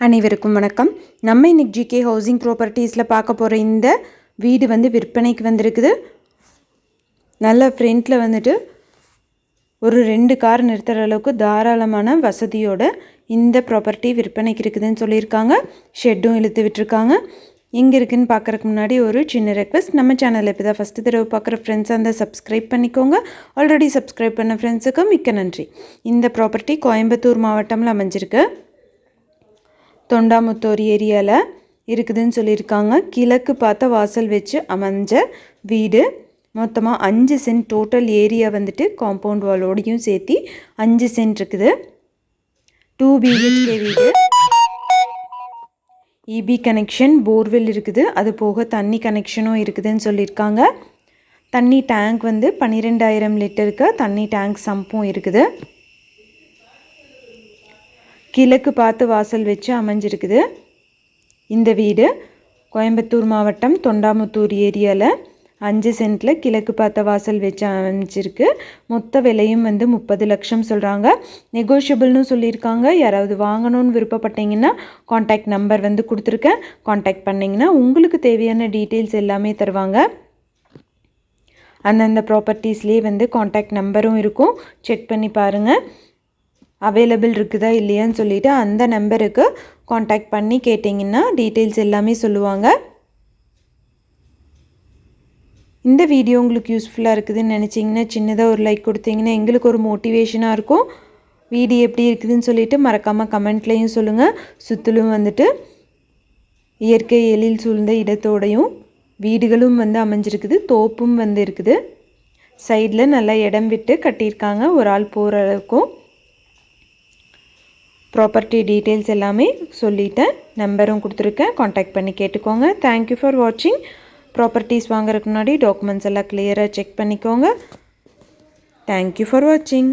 அனைவருக்கும் வணக்கம். நம்ம இன்னைக்கு ஜிகே ஹவுசிங் ப்ராப்பர்ட்டிஸில் பார்க்க போகிற இந்த வீடு வந்து விற்பனைக்கு வந்திருக்குது. நல்ல ஃப்ரண்ட்டில் வந்துட்டு ஒரு ரெண்டு கார் நிறுத்துகிற அளவுக்கு தாராளமான வசதியோட இந்த ப்ராப்பர்ட்டி விற்பனைக்கு இருக்குதுன்னு சொல்லியிருக்காங்க. ஷெட்டும் இழுத்து விட்டுருக்காங்க. எங்கே இருக்குதுன்னு பார்க்குறக்கு முன்னாடி ஒரு சின்ன ரெக்வஸ்ட் நம்ம சேனலில் இப்போ தான் ஃபஸ்ட்டு தடவை பார்க்குற ஃப்ரெண்ட்ஸ் அந்த சப்ஸ்கிரைப் பண்ணிக்கோங்க. ஆல்ரெடி சப்ஸ்கிரைப் பண்ண ஃப்ரெண்ட்ஸுக்கு மிக்க நன்றி. இந்த ப்ராப்பர்ட்டி கோயம்புத்தூர் மாவட்டமில் அமைஞ்சிருக்கு. தொண்டாமுத்தூர் ஏரியாவில் இருக்குதுன்னு சொல்லியிருக்காங்க. கிழக்கு பார்த்த வாசல் வச்சு அமைஞ்ச வீடு. மொத்தமாக அஞ்சு சென்ட் டோட்டல் ஏரியா வந்துட்டு காம்பவுண்ட் வாலோடையும் சேர்த்து அஞ்சு சென்ட் இருக்குது. டூ பிஹெச்கே வீடு. இபி கனெக்ஷன் போர்வெல் இருக்குது. அது போக தண்ணி கனெக்ஷனும் இருக்குதுன்னு சொல்லியிருக்காங்க. தண்ணி டேங்க் வந்து பன்னிரெண்டாயிரம் லிட்டருக்கு தண்ணி டேங்க் சம்பும் இருக்குது. கிழக்கு பார்த்து வாசல் வச்சு அமைஞ்சிருக்குது. இந்த வீடு கோயம்புத்தூர் மாவட்டம் தொண்டாமுத்தூர் ஏரியாவில் அஞ்சு சென்ட்டில் கிழக்கு பார்த்த வாசல் வச்சு அமைஞ்சிருக்கு. மொத்த விலையும் வந்து முப்பது லட்சம் சொல்கிறாங்க நெகோஷியபிள்னு சொல்லியிருக்காங்க. யாராவது வாங்கணும்னு விருப்பப்பட்டீங்கன்னா காண்டாக்ட் நம்பர் வந்து கொடுத்துருக்கேன். காண்டாக்ட் பண்ணிங்கன்னா உங்களுக்கு தேவையான டீட்டெயில்ஸ் எல்லாமே தருவாங்க. அந்தந்த ப்ராப்பர்ட்டிஸ்லேயே வந்து காண்டாக்ட் நம்பரும் இருக்கும். செக் பண்ணி பாருங்கள் அவைலபிள் இருக்குதா இல்லையான்னு சொல்லிவிட்டு அந்த நம்பருக்கு காண்டாக்ட் பண்ணி கேட்டிங்கன்னா டீட்டெயில்ஸ் எல்லாமே சொல்லுவாங்க. இந்த வீடியோ உங்களுக்கு யூஸ்ஃபுல்லாக இருக்குதுன்னு நினச்சிங்கன்னா சின்னதாக ஒரு லைக் கொடுத்தீங்கன்னா எங்களுக்கு ஒரு மோட்டிவேஷனாக இருக்கும். வீடியோ எப்படி இருக்குதுன்னு சொல்லிட்டு மறக்காமல் கமெண்ட்லேயும் சொல்லுங்கள் சுற்றிலும் வந்துட்டு இயற்கை எழில் சூழ்ந்த இடத்தோடையும் வீடுகளும் வந்து அமைஞ்சிருக்குது தோப்பும் வந்து இருக்குது. சைடில் நல்லா இடம் விட்டு கட்டியிருக்காங்க ஒரு ஆள் போகிற அளவுக்கும். ப்ராப்பர்ட்டி டீட்டெயில்ஸ் எல்லாமே சொல்லிட்டேன் நம்பரும் கொடுத்துருக்கேன். காண்டாக்ட் பண்ணி கேட்டுக்கோங்க. தேங்க்யூ ஃபார் வாட்சிங் ப்ராப்பர்ட்டிஸ் வாங்குறதுக்கு முன்னாடி டாக்குமெண்ட்ஸ் எல்லாம் கிளியராக செக் பண்ணிக்கோங்க. தேங்க்யூ ஃபார் வாட்சிங்